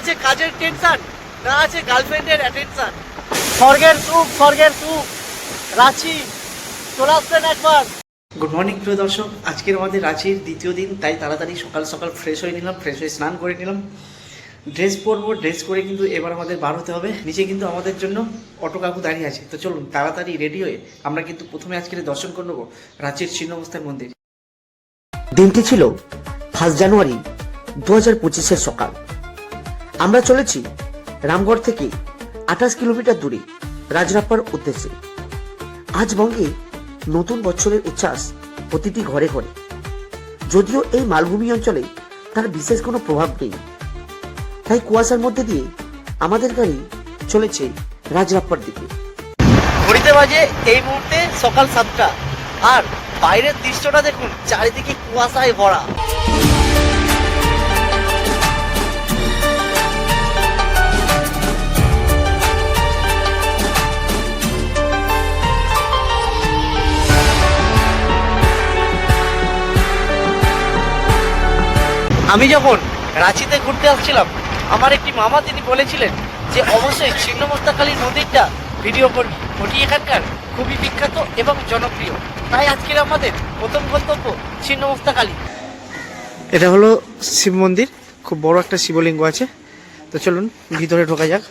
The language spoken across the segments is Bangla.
আছে কাজের টেনশন না আছে গার্লফ্রেন্ডের অ্যাটেনশন স্বর্গের সুখ স্বর্গের সুখ। রাঁচি চলে আসবেন একবার। গুড মর্নিং প্রিয় দর্শক। আজকের আমাদের রাঁচির দ্বিতীয় দিন তাই তাড়াতাড়ি সকাল সকাল ফ্রেশ হয়ে নিলাম ফ্রেশ হয়ে স্নান করে নিলাম। ড্রেস পরবো ড্রেস করে কিন্তু এবার আমাদের বার হতে হবে। নিচে কিন্তু আমাদের জন্য অটো কাকু দাঁড়িয়ে আছে। তো চলুন তাড়াতাড়ি রেডি হয়ে আমরা কিন্তু প্রথমে আজকে দর্শন করে নেব রাঁচির ছিন্নমস্তার মন্দির। দিনটি ছিল ফার্স্ট জানুয়ারি দু হাজার পঁচিশের সকাল। আমরা চলেছি রামগড় থেকে আঠাশ কিলোমিটার দূরে রাজরাপ্পার উদ্দেশ্যে। আজ বঙ্গে নতুন বছরের উচ্ছ্বাস প্রতিটি ঘরে ঘরে। যদিও এই মালভূমি অঞ্চলে তার বিশেষ কোনো প্রভাব নেই। তাই কুয়াশার মধ্যে দিয়ে আমাদের গাড়ি চলেছে রাজরাপ্পার দিকে। ঘড়িতে বাজে এই মুহূর্তে সকাল সাতটা। আর বাইরের দৃশ্যটা দেখুন, চারিদিকে কুয়াশায় ভরা। আমি যখন রাঁচিতে ঘুরতে আসছিলাম আমার একটি মামা তিনি বলেছিলেন যে অবশ্যই ছিন্নমস্তাকালী নদীরটা ভিডিও করবি ওটি এখানকার খুবই বিখ্যাত এবং জনপ্রিয়। তাই আজকের আমাদের প্রথম গন্তব্য ছিন্নমস্তাকালী এটা হলো শিব মন্দির খুব বড় একটা শিবলিঙ্গ আছে। তো চলুন ভিতরে ঢোকা যাক।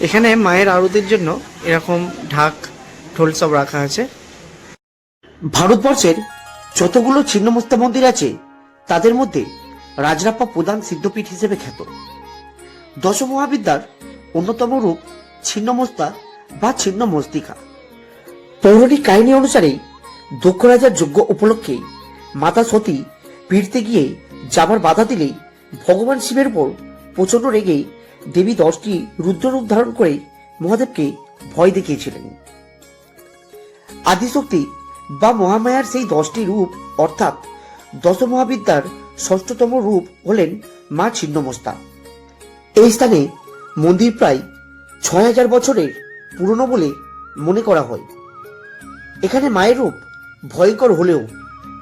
এখানে মায়ের আরতির জন্য এরকম ঢাক, ঢোল সব রাখা আছে। ভারতবর্ষের যতগুলো ছিন্নমস্তা মন্দির আছে, তাদের মধ্যে রাজরাপ্পা প্রধান সিদ্ধপীঠ হিসেবে খ্যাত। দশ মহাবিদ্যার অন্যতম রূপ ছিন্নমস্তা বা ছিন্ন মস্তিকা পৌরাণিক কাহিনী অনুসারে দক্ষ রাজার যজ্ঞ উপলক্ষে মাতা সতী ফিরতে গিয়ে যাবার বাধা দিলেই ভগবান শিবের উপর প্রচণ্ড রেগে দেবী দশটি রুদ্ররূপ ধারণ করে মহাদেবকে ভয় দেখিয়েছিলেন। আদিশক্তি বা মহামায়ার সেই দশটি রূপ, অর্থাৎ দশ মহাবিদ্যার ষষ্ঠতম রূপ হলেন মা ছিন্নমস্তা। এই স্থানে মন্দির প্রায় ছয় হাজার বছরের পুরনো বলে মনে করা হয়। এখানে মায়ের রূপ ভয়ঙ্কর হলেও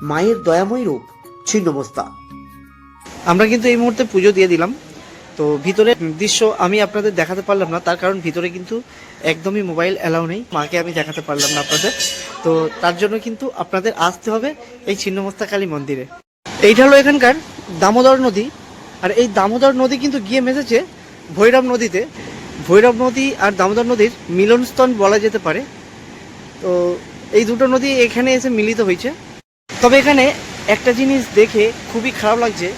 মায়ের দয়াময় রূপ ছিন্নমস্তা। আমরা কিন্তু এই মুহূর্তে পুজো দিয়ে দিলাম। তো ভিতরে দৃশ্য আমি আপনাদের দেখাতে পারলাম না, তার কারণ ভিতরে কিন্তু একদমই মোবাইল অ্যালাউ নেই। মাকে আমি দেখাতে পারলাম না আপনাদের। তো তার জন্য কিন্তু আপনাদের আসতে হবে এই ছিন্নমস্তা কালী মন্দিরে। এইটা হলো এখানকার দামোদর নদী। আর এই দামোদর নদী কিন্তু গিয়ে মেশেছে ভৈরব নদীতে। ভৈরব নদী আর দামোদর নদীর মিলনস্থল বলা যেতে পারে। তো এই দুটো নদী এখানে এসে মিলিত হয়েছে। তবে এখানে একটা জিনিস দেখে খুবই খারাপ লাগছে।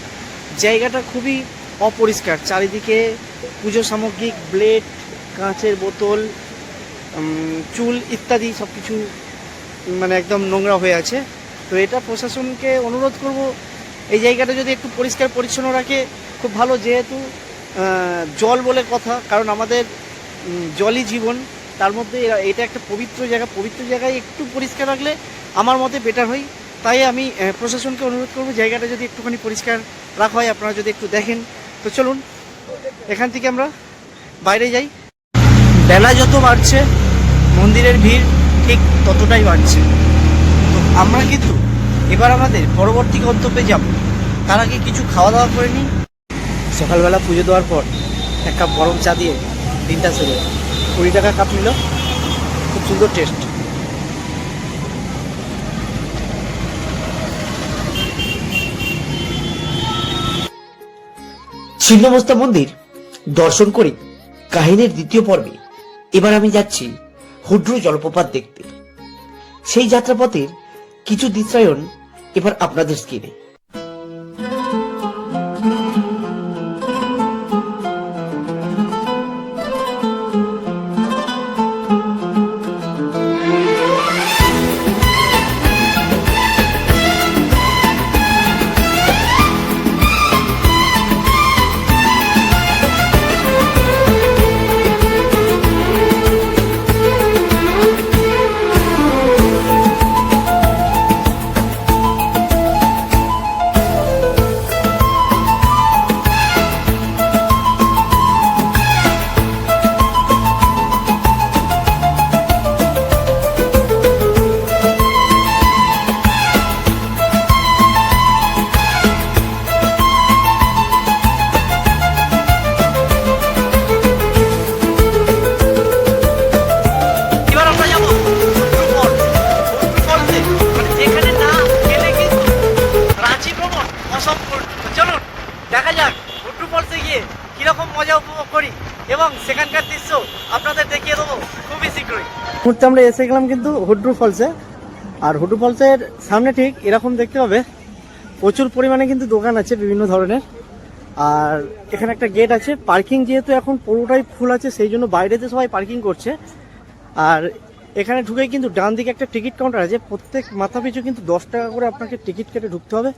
জায়গাটা খুবই অপরিষ্কার। চারিদিকে পুজো সামগ্রিক ব্লেড, কাঁচের বোতল চুল ইত্যাদি সব কিছু মানে একদম নোংরা হয়ে আছে। তো এটা প্রশাসনকে অনুরোধ করব, এই জায়গাটা যদি একটু পরিষ্কার পরিচ্ছন্ন রাখে, খুব ভালো। যেহেতু জল বলে কথা, কারণ আমাদের জলই জীবন, তার মধ্যে এটা একটা পবিত্র জায়গা। পবিত্র জায়গায় একটু পরিষ্কার রাখলে আমার মতে বেটার হয়। তাই আমি প্রশাসনকে অনুরোধ করব, জায়গাটা যদি একটুখানি পরিষ্কার রাখা হয়, আপনারা যদি একটু দেখেন। তো চলুন, এখান থেকে আমরা বাইরে যাই। বেলা যত বাড়ছে, মন্দিরের ভিড় ঠিক ততটাই বাড়ছে। তো আমরা কিন্তু এবার আমাদের পরবর্তী গন্তব্যে যাব। তার আগে কিছু খাওয়া দাওয়া করে নিই। সকালবেলা পুজো দেওয়ার পর এক কাপ গরম চা দিয়ে দিনটা শুরু। কুড়ি টাকা কাপ নিল। খুব সুন্দর টেস্ট ছিন্নমস্তা মন্দির। দর্শন করে কাহিনীর দ্বিতীয় পর্বে এবার আমি যাচ্ছি হুড্রু জলপ্রপাত দেখতে। সেই যাত্রাপথের কিছু দৃশ্যায়ন এবার আপনাদের স্ক্রিনে। মুহূর্তে আমরা এসে গেলাম কিন্তু হুড্রু ফলসে আর হুড্রু ফলসের সামনে ঠিক এরকম দেখতে হবে প্রচুর পরিমাণে কিন্তু দোকান আছে বিভিন্ন ধরনের। আর এখানে একটা গেট আছে পার্কিং যেহেতু এখন পুরোটাই ফুল আছে, সেই জন্য বাইরেতে সবাই পার্কিং করছে। আর এখানে ঢুকে কিন্তু ডান দিকে একটা টিকিট কাউন্টার আছে, প্রত্যেক মাথা পিছু কিন্তু দশ টাকা করে আপনাকে টিকিট কেটে ঢুকতে হবে।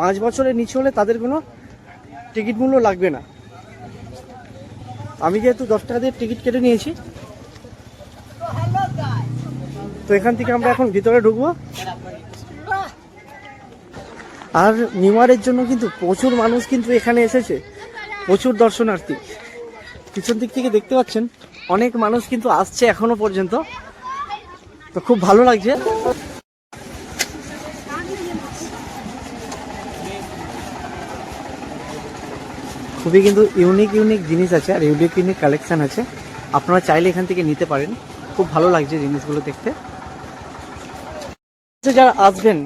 পাঁচ বছরের নিচে হলে তাদের কোনো টিকিট মূল্য লাগবে না। আমি যেহেতু দশ টাকা দিয়ে টিকিট কেটে নিয়েছি। তো এখান থেকে আমরা এখন ভিতরে ঢুকবো। আর নিউয়ারের জন্য কিন্তু প্রচুর মানুষ কিন্তু এখানে এসেছে। প্রচুর দর্শনার্থী। পিছন দিক থেকে দেখতে পাচ্ছেন, অনেক মানুষ কিন্তু আসছে এখনও পর্যন্ত। তো খুব ভালো লাগছে। খুবই কিন্তু ইউনিক ইউনিক জিনিস আছে আর ইউনিক ইউনিক কালেকশন আছে। আপনারা চাইলে এখান থেকে নিতে পারেন। খুব ভালো লাগছে জিনিসগুলো দেখতে। যারা আসবেন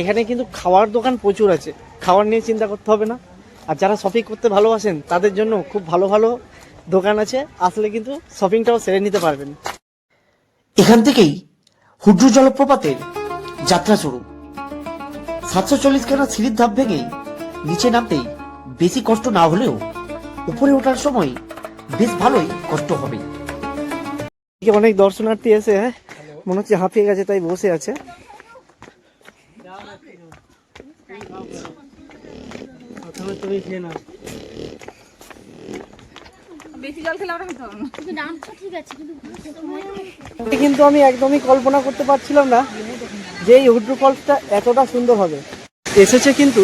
এখানে কিন্তু খাওয়ার দোকান প্রচুর আছে। খাওয়ার নিয়ে চিন্তা করতে হবে না। আর যারা শপিং করতে ভালোবাসেন তাদের জন্য খুব ভালো ভালো দোকান আছে। আসলে কিন্তু শপিংটাও সেরে নিতে পারবেন। এখান থেকেই হুড্রু জলপ্রপাতের যাত্রা শুরু। সাতশো চল্লিশ খানা সিঁড়ির ধাপ ভেঙে নিচে নামতেই বেশি কষ্ট না হলেও উপরে ওঠার সময় বেশ ভালোই কষ্ট হবে। অনেক দর্শনার্থী এসে মনে হচ্ছে হাঁপিয়ে গেছে তাই বসে আছে। তুমি খেয়ে নাও বেশি জল খেলে আমরা খেতে পারব না। কিন্তু নামটা ঠিক আছে কিন্তু এটা কিন্তু আমি একদমই কল্পনা করতে পারছিলাম না যে এই হুড্রু ফলসটা এতটা সুন্দর হবে। এসেছে কিন্তু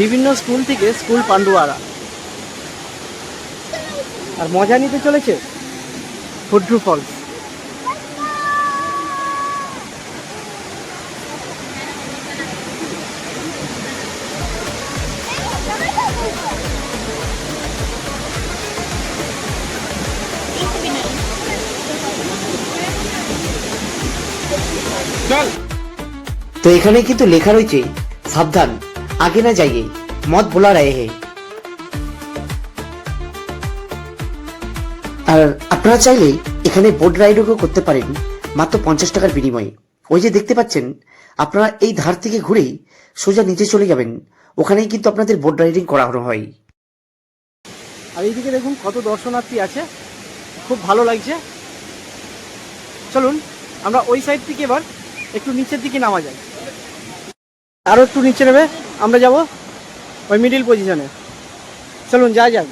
বিভিন্ন স্কুল থেকে স্কুল পান্ডুয়ারা আর মজা নিতে চলেছে হুড্রু ফলস। তো এখানে কিন্তু লেখা রয়েছে সাবধান আগে না যাইয়ে মত বলা রায় হে। আর আপনারা চাইলে এখানে বোট রাইডও করতে পারেন মাত্র পঞ্চাশ টাকার বিনিময়ে। ওই যে দেখতে পাচ্ছেন আপনারা এই ধার থেকে ঘুরেই সোজা নিচে চলে যাবেন ওখানেই কিন্তু আপনাদের বোট রাইডিং করানো হয়। আর এইদিকে দেখুন কত দর্শনার্থী আছে খুব ভালো লাগছে। চলুন আমরা ওই সাইড থেকে এবার একটু নিচের দিকে নামা যায়। আরও একটু নিচে নেবে, আমরা যাব ওই মিডিল পজিশনে চলুন, যা যাক।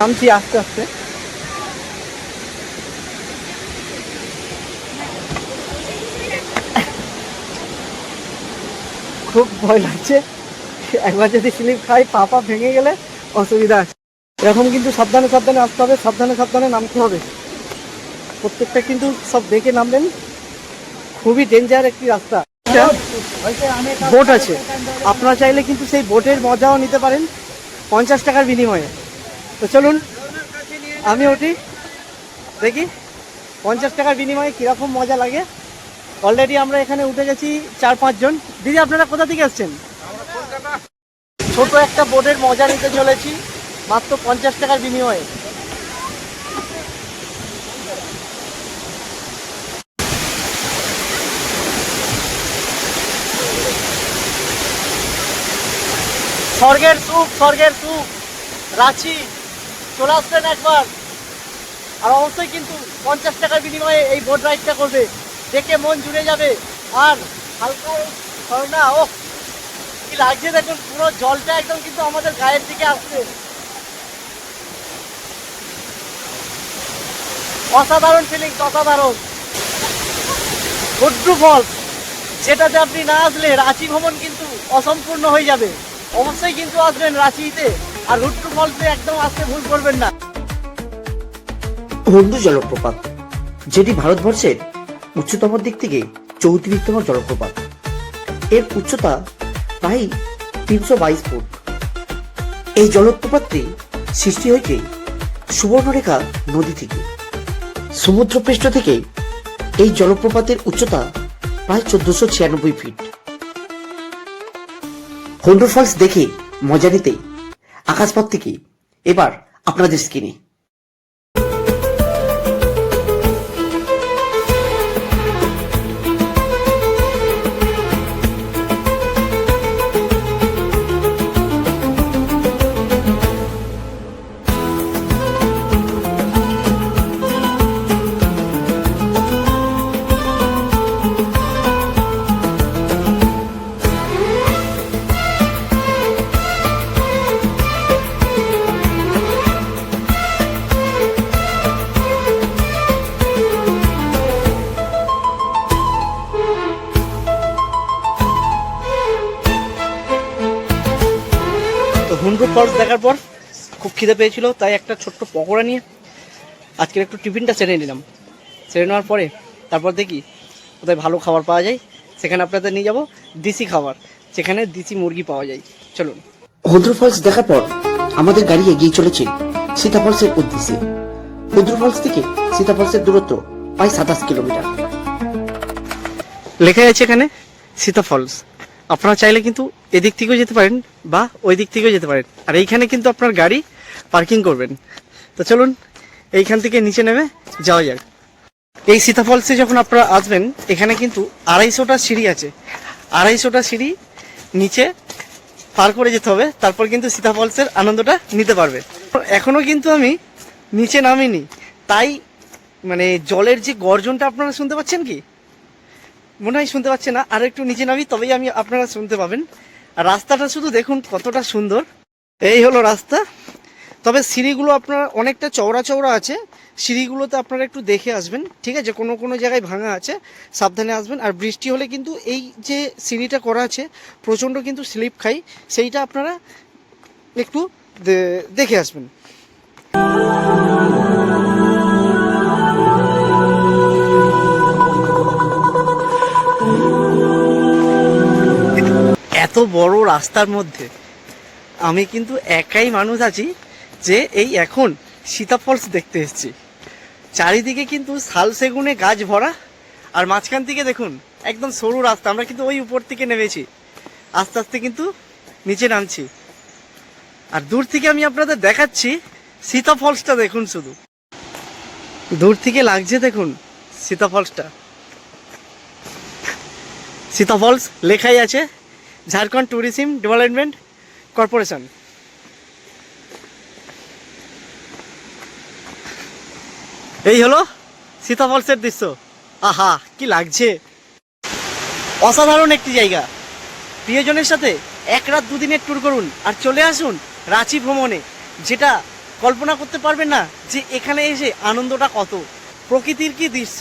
নামছি আস্তে আস্তে। খুব ভয় লাগছে। একবার যদি স্লিপ খাই, পা পা ভেঙে গেলে অসুবিধা আছে। এরকম কিন্তু সাবধানে সাবধানে আসতে হবে, সাবধানে সাবধানে নামতে হবে। প্রত্যেকটা কিন্তু সব দেখে নামবেন। খুবই ডেঞ্জার একটি রাস্তা। বোট আছে। আপনারা চাইলে কিন্তু সেই বোটের মজাও নিতে পারেন পঞ্চাশ টাকার বিনিময়ে। তো চলুন আমি ওটি দেখি পঞ্চাশ টাকার বিনিময়ে কীরকম মজা লাগে। অলরেডি আমরা এখানে উঠে গেছি চার পাঁচজন দিদি আপনারা কোথা থেকে আসছেন? ছোট একটা বোটের মজা নিতে চলেছি মাত্র পঞ্চাশ টাকার বিনিময়ে। স্বর্গের সুখ স্বর্গের সুখ। রাঁচি, চলে আসবেন একবার। আর অবশ্যই কিন্তু পঞ্চাশ টাকার বিনিময়ে এই বোট রাইডটা করবে। দেখে মন জুড়ে যাবে। আর হালকা ঝর্ণা ও কি লাগছে দেখুন, পুরো জলটা একদম কিন্তু আমাদের গায়ের দিকে আসছে। অসাধারণ ফিলিংস অসাধারণ। গুড্ডু ফলস যেটাতে আপনি না আসলে রাঁচি ভ্রমণ কিন্তু অসম্পূর্ণ হয়ে যাবে। অবশ্যই কিন্তু আসবেন রাঁচিতে। আর রুট্টু ফলসে একদম আসতে ভুল করবেন না। হুন্ডু জলপ্রপাত, যেটি ভারতবর্ষের উচ্চতম দিক থেকে চৌত্রিশতম জলপ্রপাত। এর উচ্চতা প্রায় তিনশো বাইশ ফুট। এই জলপ্রপাতটি সৃষ্টি হয়েছে সুবর্ণরেখা নদী থেকে। সমুদ্রপৃষ্ঠ থেকে এই জলপ্রপাতের উচ্চতা প্রায় চোদ্দশো ছিয়ানব্বই ফিট। হন্ডু ফলস দেখে মজা নিতে আকাশপথ থেকে। এবার আপনাদের স্ক্রিনে ফলস দেখার পর খুব খিদে পেয়েছিল তাই একটা ছোট্ট পকোড়া নিয়ে আজকের একটু টিফিনটা সেরে নিলাম। সেরে নেওয়ার পরে তারপর দেখি কোথায় ভালো খাবার পাওয়া যায় সেখানে আপনাদের নিয়ে যাব দেশি খাবার সেখানে দেশি মুরগি পাওয়া যায়। চলুন। হুদ্র ফলস দেখার পর আমাদের গাড়ি এগিয়ে চলেছে সীতা ফলসের উদ্দেশ্যে। হুদ্র ফলস থেকে সীতা ফলসের দূরত্ব প্রায় সাতাশ কিলোমিটার। লেখা আছে এখানে সীতা ফলস আপনারা চাইলে কিন্তু এদিক থেকেও যেতে পারেন বা ওই দিক থেকেও যেতে পারেন। আর এইখানে কিন্তু আপনার গাড়ি পার্কিং করবেন। তো চলুন, এইখান থেকে নিচে নেমে যাওয়া যাক। এই সীতাফলসে যখন আপনারা আসবেন, এখানে কিন্তু আড়াইশোটা সিঁড়ি আছে। আড়াইশোটা সিঁড়ি নিচে পার করে যেতে হবে, তারপর কিন্তু সীতা ফলসের আনন্দটা নিতে পারবে। এখনও কিন্তু আমি নিচে নামিনি। তাই মানে জলের যে গর্জনটা আপনারা শুনতে পাচ্ছেন কি? মনে হয় শুনতে পাচ্ছে না। আর একটু নিচে নামি, তবেই আমি আপনারা শুনতে পাবেন। রাস্তাটা শুধু দেখুন কতটা সুন্দর। এই হলো রাস্তা। তবে সিঁড়িগুলো আপনার অনেকটা চওড়া চওড়া আছে। সিঁড়িগুলোতে আপনারা একটু দেখে আসবেন, ঠিক আছে? কোনো কোনো জায়গায় ভাঙা আছে, সাবধানে আসবেন। আর বৃষ্টি হলে কিন্তু এই যে সিঁড়িটা করা আছে, প্রচণ্ড কিন্তু স্লিপ খাই, সেইটা আপনারা একটু দেখে আসবেন। এত বড় রাস্তার মধ্যে আমি কিন্তু একাই মানুষ আছি যে এই এখন সীতা ফলস দেখতে এসেছি। চারিদিকে কিন্তু শাল সেগুনে গাছ ভরা, আর মাঝখান থেকে দেখুন, একদম সরু রাস্তা, আমরা কিন্তু ওই উপর থেকে নেমেছি। আস্তে আস্তে কিন্তু নিচে নামছি। আর দূর থেকে আমি আপনাদের দেখাচ্ছি সীতা ফলসটা দেখুন শুধু। দূর থেকে লাগছে দেখুন সীতা ফলসটা সীতা ফলস লেখাই আছে ঝাড়খণ্ড ট্যুরিজম ডেভেলপমেন্ট কর্পোরেশন। এই হলো সীতা ফলসের দৃশ্য। আহা, কি লাগছে। অসাধারণ একটি জায়গা। প্রিয়জনের সাথে এক রাত দুদিনের ট্যুর করুন আর চলে আসুন রাঁচি ভ্রমণে, যেটা কল্পনা করতে পারবেন না যে এখানে এসে আনন্দটা কত। প্রকৃতির কি দৃশ্য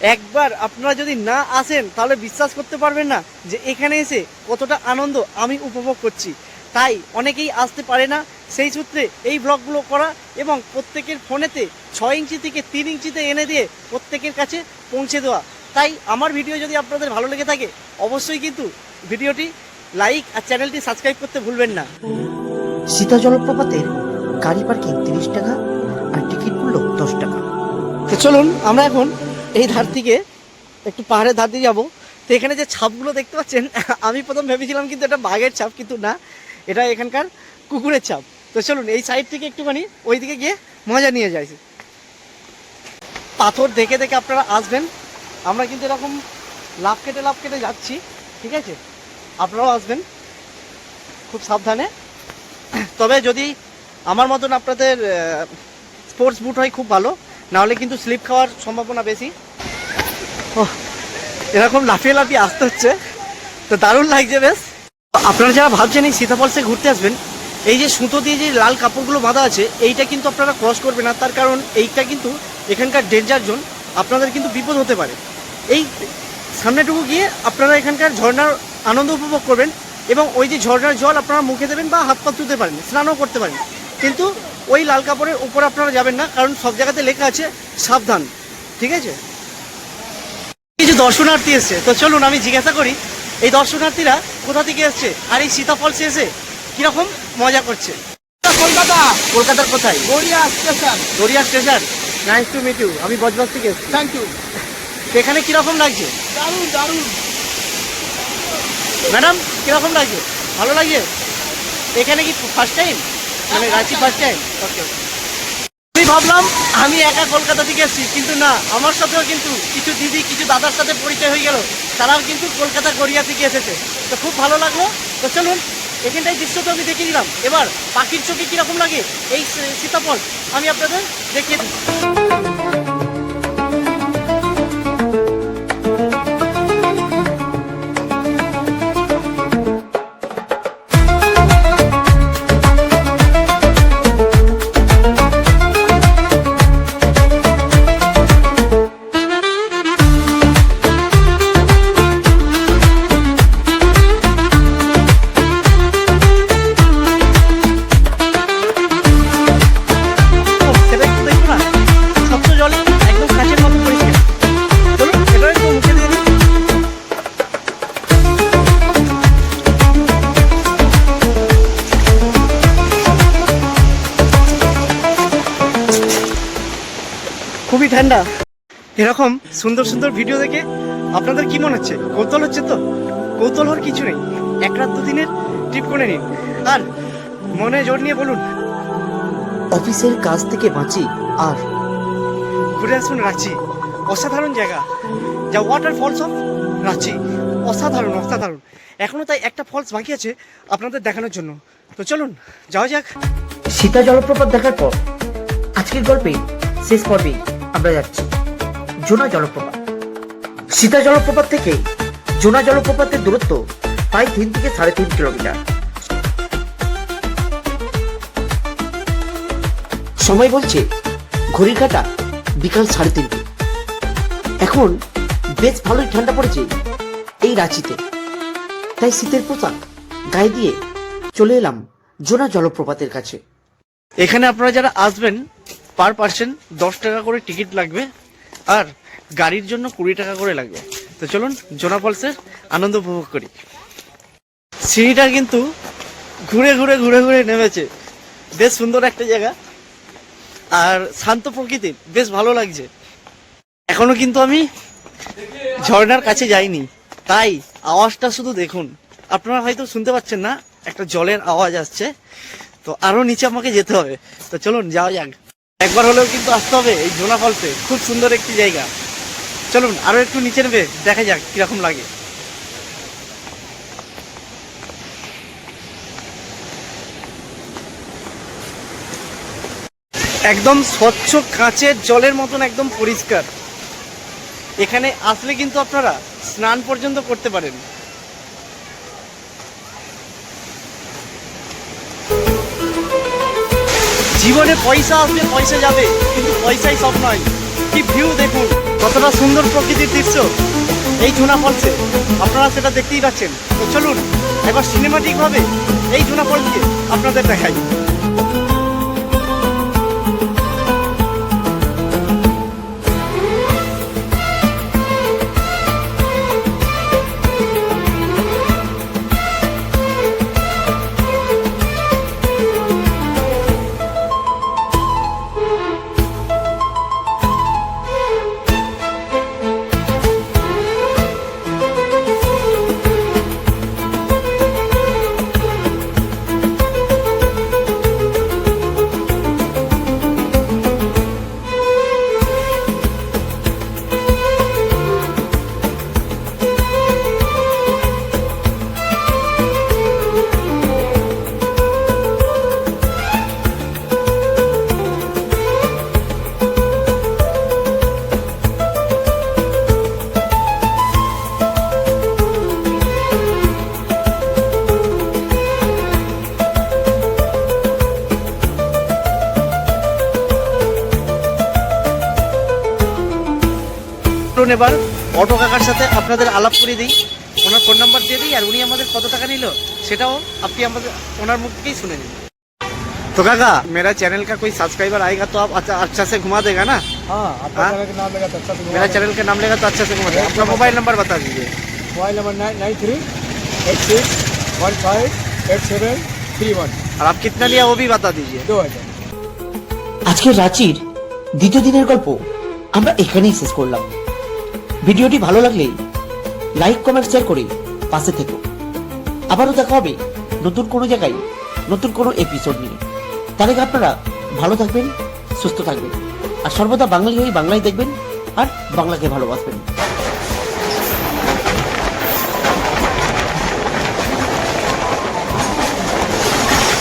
একবার আপনারা যদি না আসেন তাহলে বিশ্বাস করতে পারবেন না যে এখানে এসে কতটা আনন্দ আমি উপভোগ করছি। তাই অনেকেই আসতে পারে না। সেই সূত্রে এই ব্লগগুলো করা এবং প্রত্যেকের ফোনেতে ছয় ইঞ্চি থেকে তিন ইঞ্চিতে এনে দিয়ে প্রত্যেকের কাছে পৌঁছে দেওয়া। তাই আমার ভিডিও যদি আপনাদের ভালো লেগে থাকে অবশ্যই কিন্তু ভিডিওটি লাইক আর চ্যানেলটি সাবস্ক্রাইব করতে ভুলবেন না। সীতা জলপ্রপাতের গাড়ি পার্কিং তিরিশ টাকা আর টিকিট মূল্য দশ টাকা। তো চলুন আমরা এখন এই ধার থেকে একটু পাহাড়ের ধার দিয়ে যাব। তো এখানে যে ছাপগুলো দেখতে পাচ্ছেন, আমি প্রথম ভেবেছিলাম কিন্তু এটা বাঘের ছাপ, কিন্তু না। এটা এখানকার কুকুরের ছাপ। তো চলুন, এই সাইড থেকে একটুখানি ওই দিকে গিয়ে মজা নিয়ে যাই। পাথর দেখে দেখে আপনারা আসবেন। আমরা কিন্তু এরকম লাভ কেটে লাভ কেটে যাচ্ছি, ঠিক আছে? আপনারাও আসবেন, খুব সাবধানে। তবে যদি আমার মতন আপনাদের স্পোর্টস বুট হয়, খুব ভালো। নাহলে কিন্তু স্লিপ খাওয়ার সম্ভাবনা বেশি। ওহ, এরকম লাফিয়ে লাফিয়ে আসতে হচ্ছে। তো দারুণ লাগছে বেশ। আপনারা যারা ভাবছেন এই সীতাফলসে ঘুরতে আসবেন এই যে সুতো দিয়ে যে লাল কাপড়গুলো বাঁধা আছে এইটা কিন্তু আপনারা ক্রস করবেন। না তার কারণ এইটা কিন্তু এখানকার ডেঞ্জার জোন আপনাদের কিন্তু বিপদ হতে পারে। এই সামনেটুকু গিয়ে আপনারা এখানকার ঝর্ণার আনন্দ উপভোগ করবেন এবং ওই যে ঝর্ণার জল আপনারা মুখে দেবেন বা হাত পা ধুতে পারেন স্নানও করতে পারেন। কিন্তু ওই লাল কাপড়ের উপর আপনারা যাবেন না কারণ সব জায়গাতে লেখা আছে সাবধান ঠিক আছে? কিছু দর্শনার্থী এসছে তো চলুন আমি জিজ্ঞাসা করি এই দর্শনার্থীরা কোথা থেকে এসছে? আর এই সীতা ফলসে এসে কীরকম মজা করছে? কলকাতা কলকাতার কোথায়? Garia station. Garia station? Nice to meet you আমি বজবাজ থেকে এসেছি। থ্যাংক ইউ এখানে কীরকম লাগছে? দারুণ দারুণ। ম্যাডাম কীরকম লাগছে? ভালো লাগছে? এখানে কি ফার্স্ট টাইম মানে রাঁচি ফার্স্ট টাইম ওকে আমি ভাবলাম, আমি একা কলকাতা থেকে এসেছি, কিন্তু না, আমার সাথেও কিন্তু কিছু দিদি, কিছু দাদার সাথে পরিচয় হয়ে গেল, তারাও কিন্তু কলকাতা গড়িয়া থেকে এসেছে। তো খুব ভালো লাগল। তো চলুন, এখানটায় দৃশ্য তো আমি দেখিয়ে দিলাম। এবার পাখির চোখে কীরকম লাগে এই সীতাফল, আমি আপনাদের দেখিয়ে দিই। এরকম সুন্দর সুন্দর ভিডিও দেখে আপনাদের কি মনে হচ্ছে? কৌতূহল হচ্ছে তো? কৌতূহল হওয়ার কিছু নেই। এক রাত দুদিনের ট্রিপ করে নিন। আর মনে জোর নিয়ে বলুন অফিসের কাজ থেকে বাঁচি আর ঘুরে আসুন রাঁচি। অসাধারণ জায়গা। যা ওয়াটার ফলস অফ রাঁচি। অসাধারণ অসাধারণ। এখনও তাই একটা ফলস বাকি আছে আপনাদের দেখানোর জন্য। তো চলুন, যাওয়া যাক। সীতা জলপ্রপাত দেখার পর আজকের গল্পে শেষ পর্বে আমরা যাচ্ছি। জোনা জলপ্রপাত। সীতা জলপ্রপাত থেকে জোনা জলপ্রপাতের দূরত্ব প্রায় তিন থেকে সাড়ে তিন কিলোমিটার। সময় বলছে ঘড়ির কাটা বিকাল সাড়ে তিনটে এখন বেশ ভালোই ঠান্ডা পড়েছে এই রাঁচিতে। তাই শীতের পোশাক গায়ে দিয়ে চলে এলাম জোনা জলপ্রপাতের কাছে। এখানে আপনারা যারা আসবেন পার পার্সন দশ টাকা করে টিকিট লাগবে। আর গাড়ির জন্য কুড়ি টাকা করে লাগবে। তো চলুন, জোনা ফলসের আনন্দ উপভোগ করি। সিঁড়িটা কিন্তু ঘুরে ঘুরে ঘুরে ঘুরে নেমেছে। বেশ সুন্দর একটা জায়গা। আর শান্ত প্রকৃতির বেশ ভালো লাগছে। এখনও কিন্তু আমি ঝর্ণার কাছে যাইনি। তাই আওয়াজটা শুধু দেখুন। আপনারা হয়তো শুনতে পাচ্ছেন না, একটা জলের আওয়াজ আসছে। তো আরও নিচে আমাকে যেতে হবে। তো চলুন, যাওয়া যাক। একবার হলেও কিন্তু আসতে হবে এই জোনা ফলসে খুব সুন্দর একটি জায়গা। চলুন, আরও একটু নিচে নেবে দেখা যাক কীরকম লাগে। একদম স্বচ্ছ কাঁচের জলের মতন একদম পরিষ্কার। এখানে আসলে কিন্তু আপনারা স্নান পর্যন্ত করতে পারেন। জীবনে পয়সা আসবে পয়সা যাবে, কিন্তু পয়সাই সব নয়। কি ভিউ দেখুন, কতটা সুন্দর প্রকৃতির দৃশ্য। এই জোনা ফলসে আপনারা সেটা দেখতেই পাচ্ছেন। তো চলুন একবার সিনেমাটিকভাবে এই জোনা ফলসকে আপনাদের দেখাই। এবার অটো কাকার সাথে আপনাদের আলাপ করে দিই ওনার ফোন নাম্বার দিয়ে দিই আর উনি আমাদের কত টাকা নিল সেটাও আপনি আমাদের ওনার মুখ থেকেই শুনে নিন तो काका मेरा चैनल का कोई सब्सक्राइबर आएगा तो आप अच्छा अच्छा से घुमा देगा ना हाँ आपका हाँ? चैनल का नाम लगा तो अच्छा से मेरा चैनल का नाम लेगा तो अच्छा से घुमा देगा अपना मोबाइल नंबर बता दीजिए mobile number nine nine three eight six one five eight seven three one और आप कितना लिया वो भी बता दीजिए दो हज़ार আজকের রাঁচির দ্বিতীয় দিনের গল্প আমরা এখানেই শেষ করলাম ভিডিওটি ভালো লাগলে লাইক, কমেন্ট শেয়ার করে পাশে থেকো। আবারও দেখা হবে নতুন কোনো জায়গায়, নতুন কোনো এপিসোড নিয়ে। তার আপনারা ভালো থাকবেন, সুস্থ থাকবেন। আর সর্বদা বাঙালি হয়ে বাংলায় দেখবেন আর বাংলাকে ভালোবাসবেন।